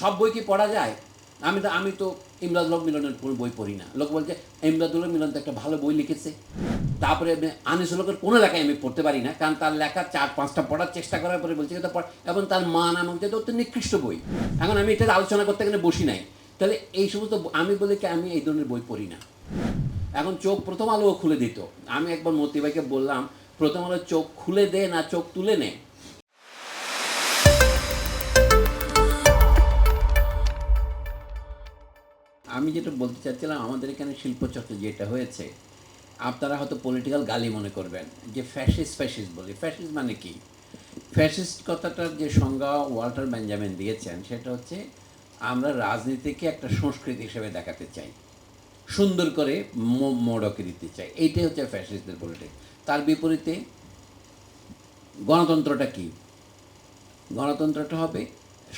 সব বই কি পড়া যায়? আমি তো আমি তো ইমরাদুল হক মিলনের কোনো বই পড়ি না। লোক বলছে ইমরাদুল হক মিলন তো একটা ভালো বই লিখেছে। তারপরে আনিসুল হকের কোনো লেখায় আমি পড়তে পারি না, কারণ তার লেখা চার, পাঁচটা পড়ার চেষ্টা করার পরে বলছে পড় এবং তার মান আমার যে অত্যন্ত নিকৃষ্ট বই। এখন আমি এটা আলোচনা করতে গেলে বসি নাই। তাহলে এই সমস্ত আমি বলি কি আমি এই ধরনের বই পড়ি না? এখন চোখ প্রথম আলো খুলে দিত। আমি একবার মতি ভাইকে বললাম, প্রথম আলো চোখ খুলে দে না চোখ তুলে নে। আমি যেটা বলতে চাচ্ছিলাম, আমাদের এখানে শিল্পচর্চা যেটা হয়েছে, আপনারা হয়তো পলিটিক্যাল গালি মনে করবেন, যে ফ্যাসিস্ট ফ্যাসিস্ট বলি। ফ্যাসিস্ট মানে কি? ফ্যাসিস্ট কথাটার যে সংজ্ঞা ওয়াল্টার বেঞ্জামিন দিয়েছেন, সেটা হচ্ছে আমরা রাজনীতিকে একটা সংস্কৃতি হিসেবে দেখাতে চাই। সুন্দর করে মোড়কে দিতে চাই। এইটাই হচ্ছে ফ্যাসিস্টদের পলিটিক্স তার বিপরীতে গণতন্ত্রটা কি? গণতন্ত্রটা হবে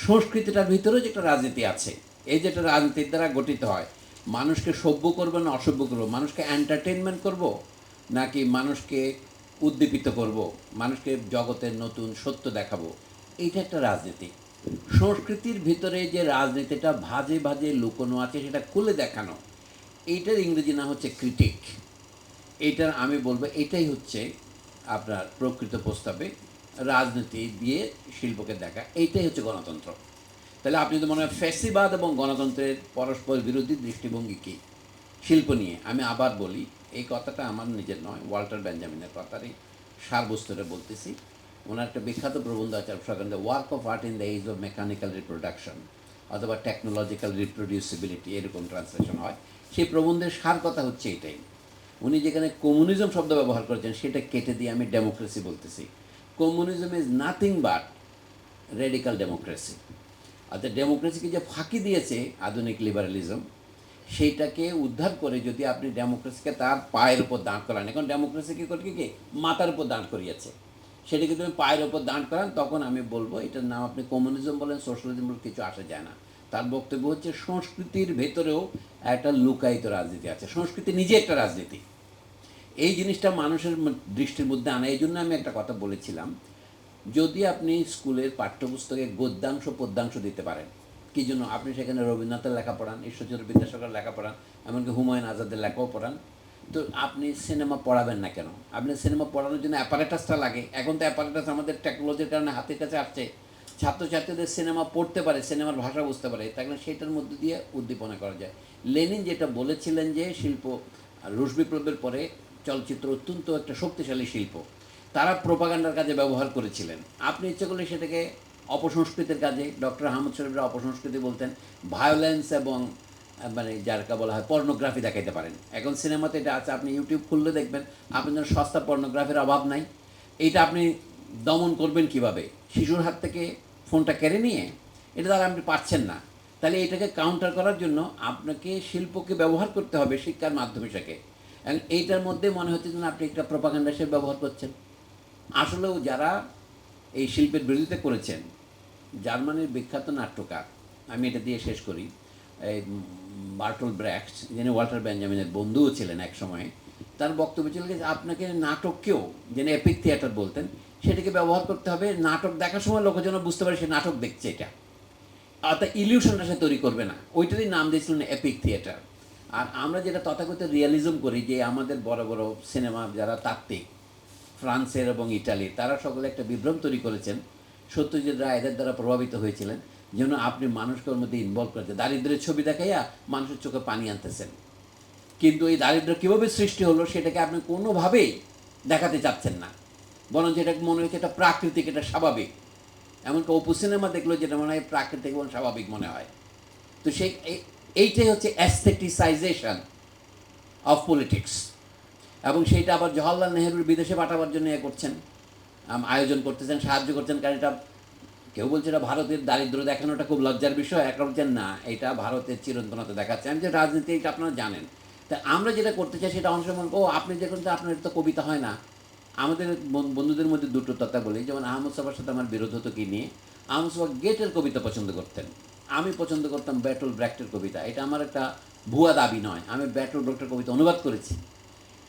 সংস্কৃতিটার ভিতরেও যে একটা রাজনীতি আছে। এই যেটা রাজনীতির দ্বারা গঠিত হয়, মানুষকে সভ্য করব না অসভ্য করব? মানুষকে এন্টারটেনমেন্ট করব? নাকি মানুষকে উদ্দীপিত করব? মানুষকে জগতের নতুন সত্য দেখাবো? এইটা একটা রাজনীতি। সংস্কৃতির ভিতরে যে রাজনীতিটা ভাজে ভাজে লুকোনো আছে, সেটা খুলে দেখানো, এইটার ইংরেজি না হচ্ছে ক্রিটিক এইটার আমি বলব এটাই হচ্ছে আপনার প্রকৃত প্রস্তাবে রাজনীতি দিয়ে শিল্পকে দেখা, এইটাই হচ্ছে গণতন্ত্র। তাহলে আপনি যদি মনে হয় ফ্যাসিবাদ এবং গণতন্ত্রের পরস্পর বিরোধী দৃষ্টিভঙ্গি কী? শিল্প নিয়ে আমি আবার বলি, এই কথাটা আমার নিজের নয়, ওয়াল্টার বেঞ্জামিনের কথারই সারবস্তুরে বলতেছি। ওনার একটা বিখ্যাত প্রবন্ধ আছে the work of art in the age of mechanical reproduction অথবা টেকনোলজিক্যাল রিপ্রোডিউসিবিলিটি এরকম ট্রান্সলেশন হয়। সেই প্রবন্ধের সার কথা হচ্ছে এটাই। উনি যেখানে কমিউনিজম শব্দ ব্যবহার করেছেন, সেটা কেটে দিয়ে আমি ডেমোক্রেসি বলতেছি। Communism is nothing but radical democracy অর্থাৎ ডেমোক্রেসিকে যে ফাঁকি দিয়েছে আধুনিক লিবারালিজম সেইটাকে উদ্ধার করে যদি আপনি ডেমোক্রেসিকে তার পায়ের উপর দাঁড় করান, এখন ডেমোক্রেসি কী করে কি? মাথার উপর দাঁড় করিয়েছে। সেটাকে তুমি পায়ের উপর দাঁড় করান, তখন আমি বলব এটার নাম আপনি কমিউনিজম বলেন সোশ্যালিজম বলেন, কিছু আসা যায় না। তার বক্তব্য হচ্ছে সংস্কৃতির ভেতরেও একটা লুকায়িত রাজনীতি আছে। সংস্কৃতি নিজে একটা রাজনীতি। এই জিনিসটা মানুষের দৃষ্টির মধ্যে আনা, এই জন্য আমি একটা কথা বলেছিলাম যদি আপনি স্কুলের পাঠ্যপুস্তকে গদ্যাংশ, পদ্যাংশ দিতে পারেন, কি জন্য? আপনি সেখানে রবীন্দ্রনাথের লেখা পড়ান, ঈশ্বরচন্দ্র বিদ্যাসাগর লেখা পড়ান, এমনকি হুমায়ুন আজাদের লেখাও পড়ান। তো আপনি সিনেমা পড়াবেন না কেন? আপনি সিনেমা পড়ানোর জন্য অ্যাপারেটাসটা লাগে। এখন তো অ্যাপারেটাস আমাদের টেকনোলজির কারণে হাতের কাছে আসছে। ছাত্রছাত্রীদের সিনেমা পড়তে পারে, সিনেমার ভাষা বুঝতে পারে, তাহলে সেটার মধ্যে দিয়ে উদ্দীপনা করা যায়। লেনিন যেটা বলেছিলেন যে শিল্প রুশ বিপ্লবের পরে চলচ্চিত্র অত্যন্ত একটা শক্তিশালী শিল্প। তারা প্রোপাগান্ডার কাজে ব্যবহার করেছিলেন। আপনি ইচ্ছে করলে সেটাকে অপসংস্কৃতির কাজে, ডক্টর আহমদ শরীফরা অপসংস্কৃতি বলতেন ভায়োলেন্স এবং মানে যারকা বলা হয় পর্নোগ্রাফি দেখাইতে পারেন। এখন সিনেমাতে এটা আছে, আপনি ইউটিউব খুললে দেখবেন, আপনার সস্তা পর্নোগ্রাফির অভাব নাই। এটা আপনি দমন করবেন কীভাবে? শিশুর হাত থেকে ফোনটা কেড়ে নিয়ে এটা দ্বারা আপনি পারছেন না। তাহলে এটাকে কাউন্টার করার জন্য আপনাকে শিল্পকে ব্যবহার করতে হবে শিক্ষার মাধ্যম এবং এইটার মধ্যে মনে হচ্ছে যেন আপনি একটা প্রপাগান্ডা হিসেবে ব্যবহার করছেন। আসলেও যারা এই শিল্পের বিরোধিতা করেছেন, জার্মানির বিখ্যাত নাট্যকার, আমি এটা দিয়ে শেষ করি, এই বার্টল ব্র্যাক্স যিনি ওয়াল্টার বেঞ্জামিনের বন্ধুও ছিলেন এক সময়, তার বক্তব্য ছিল যে আপনাকে নাটককেও, যিনি এপিক থিয়েটার বলতেন, সেটাকে ব্যবহার করতে হবে, নাটক দেখার সময় লোক যেন বুঝতে পারে সে নাটক দেখছে এটা। অর্থাৎ ইলিউশনটা সে তৈরি করবে না। ওইটারই নাম দিয়েছিলেন এপিক থিয়েটার। আর আমরা যেটা তথাকথিত রিয়ালিজম করি যে আমাদের বড় বড় সিনেমা যারা তাত্ত্বিক ফ্রান্সের এবং ইটালি তারা সকলে একটা বিভ্রম তৈরি করেছেন, সত্যজিৎ রায় এদের দ্বারা প্রভাবিত হয়েছিলেন, যেন আপনি মানুষকে মধ্যে ইনভলভ করেছেন দারিদ্রের ছবি দেখাইয়া মানুষের চোখে পানি আনতেছেন। কিন্তু এই দারিদ্র কীভাবে সৃষ্টি হলো, সেটাকে আপনি কোনোভাবেই দেখাতে চাচ্ছেন না। বরঞ্চ এটা মনে হচ্ছে এটা প্রাকৃতিক, এটা স্বাভাবিক। এমনকি অপু সিনেমা দেখল যেটা মনে হয় প্রাকৃতিক এবং স্বাভাবিক মনে হয়। তো সেই, এই- এইটাই হচ্ছে অ্যাস্থেটিসাইজেশন অফ পলিটিক্স এবং সেইটা আবার জওয়াহরলাল নেহরুর বিদেশে পাঠাবার জন্য এ করছেন আয়োজন করতেছেন, সাহায্য করছেন, কারণ এটা কেউ বলছে এটা ভারতের দারিদ্র দেখানোটা খুব লজ্জার বিষয় একটা বলছেন না, এটা ভারতের চিরন্তনতা দেখাচ্ছে। আমি যে রাজনীতি, এটা আপনারা জানেন। তা আমরা যেটা করতে চাই সেটা অনেক সময় ও, আপনি দেখুন তো আপনার তো কবিতা হয় না। আমাদের বন্ধুদের মধ্যে দুটো তথা বলি, যেমন আহমদ সাবার সাথে আমার বিরোধ হতো কি নিয়ে, আহমদ সাবা গেটের কবিতা পছন্দ করতেন। আমি পছন্দ করতাম ব্যাটল ব্র্যাক্টের কবিতা। এটা আমার একটা ভুয়া দাবি নয়, আমি ব্যাটল ব্র্যাক্টের কবিতা অনুবাদ করেছি।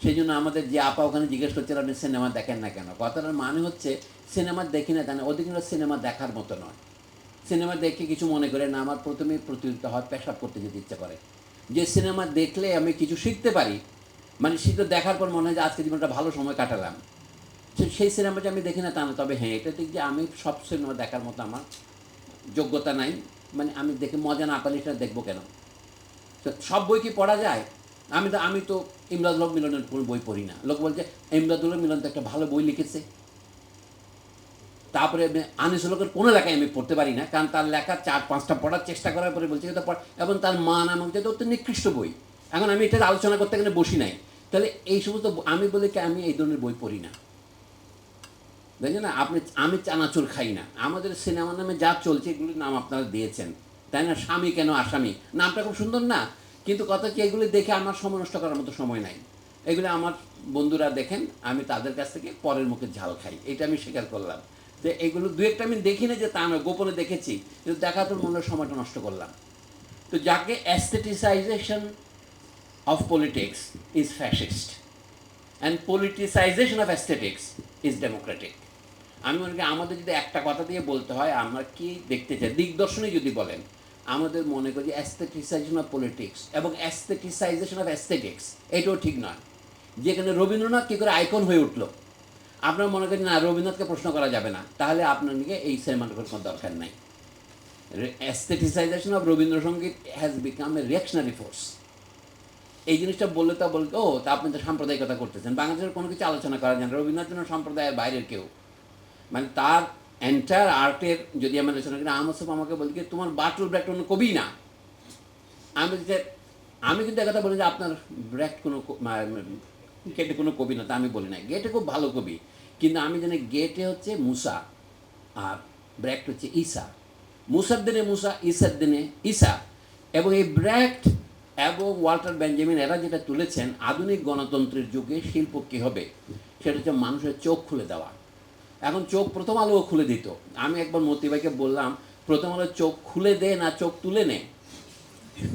সেই জন্য আমাদের যে আপা ওখানে জিজ্ঞেস করছেন আপনি সিনেমা দেখেন না কেন? কথাটার মানে হচ্ছে, সিনেমা দেখি না কেন, অধিকাংশ সিনেমা দেখার মতো নয়। সিনেমা দেখে কিছু মনে করে না, আমার প্রথমেই প্রতিযোগিতা হয়, পেশাব করতে যেতে ইচ্ছা করে। যে সিনেমা দেখলে আমি কিছু শিখতে পারি মানে সেটা দেখার পর মনে হয় যে আজকে জীবনটা ভালো সময় কাটালাম। সেই সিনেমাটা আমি দেখি না তা না, তবে হ্যাঁ এটা ঠিক যে আমি সব সিনেমা দেখার মতো আমার যোগ্যতা নাই মানে আমি দেখে মজা না পালি সেটা দেখব কেন? তো সব বই কি পড়া যায়? আমি তো আমি তো ইমরাজুল হক মিলনের কোনো বই পড়ি না। লোক বলছে ইমরাজুল হক মিলন তো একটা ভালো বই লিখেছে। তারপরে আনিসুল হকের কোনো লেখায় আমি পড়তে পারি না, কারণ তার লেখা চার, পাঁচটা পড়ার চেষ্টা করার পরে বলছে এবং তার মান আমার যে অত্যন্ত নিকৃষ্ট বই। এখন আমি এটা আলোচনা করতে গেলে বসি নাই। তাহলে এই সমস্ত আমি বলি কি আমি এই ধরনের বই পড়ি না? দেখছেন না, আপনি আমি চানাচুর খাই না। আমাদের সিনেমা নামে যা চলছে এগুলির নাম আপনারা দিয়েছেন। তাই না? স্বামী কেন আসামি? নামটা খুব সুন্দর না? কিন্তু কথা কি, এগুলি দেখে আমার সময় নষ্ট করার মতো সময় নাই। এগুলো আমার বন্ধুরা দেখেন, আমি তাদের কাছ থেকে পরের মুখে ঝাল খাই। এটা আমি স্বীকার করলাম। যে এগুলো দু একটা আমি দেখি না যে তা নয়, গোপনে দেখেছি। কিন্তু দেখার পর মনে সময়টা নষ্ট করলাম। তো যাকে aestheticization of politics is fascist and politicization of aesthetics is democratic আমি মনে করি আমাদের যদি একটা কথা দিয়ে বলতে হয়, আমরা কি দেখতে চাই? দিগদর্শনে যদি বলেন আমাদের মনে করি অ্যাস্থেটিসাইজেশন অফ পলিটিক্স এবং অ্যাস্থেটিসাইজেশন অফ অ্যাস্থেটিক্স এটাও ঠিক নয়। যেখানে রবীন্দ্রনাথ কী করে আইকন হয়ে উঠল? আপনার মনে করেন, না, রবীন্দ্রনাথকে প্রশ্ন করা যাবে না। তাহলে আপনার নিয়ে এই সিনেমাটার কোনো দরকার নাই। Aestheticization of Rabindrasangeet has become a reactionary force এই জিনিসটা বললে তা বলতে, ও, তা আপনি তো সাম্প্রদায়িকতা করতেছেন। বাংলাদেশের কোনো কিছু আলোচনা করা যায় না। রবীন্দ্রনাথ সম্প্রদায়ের বাইরের কেউ। মানে তার এন্টায়ার আর্টের যদি আমি আলোচনা করি আমার সব আমাকে বলি তোমার বাটুল ব্র্যাক্ট কোনো কবি না। আমি যে, আমি কিন্তু একটা বলি যে আপনার ব্র্যাক্ট কোনো গেটে কোনো কবি না, তা আমি বলি না গেটে খুব ভালো কবি, কিন্তু আমি জানি গেটে হচ্ছে মুসা, আর ব্র্যাক্ট হচ্ছে ঈসা। মুসার দিনে মুসা, ঈসার দিনে ঈসা। এবং এই ব্র্যাক্ট এবং ওয়াল্টার বেঞ্জামিন, এরা যেটা তুলেছেন, আধুনিক গণতন্ত্রের যুগে শিল্প কী হবে? সেটা হচ্ছে মানুষের চোখ খুলে দেওয়া। এখন চোখ প্রথম আলো খুলে দিত। আমি একবার মতিভাইকে বললাম, প্রথম আলো চোখ খুলে দে না চোখ তুলে নে।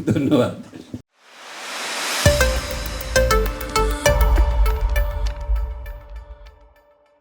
ধন্যবাদ।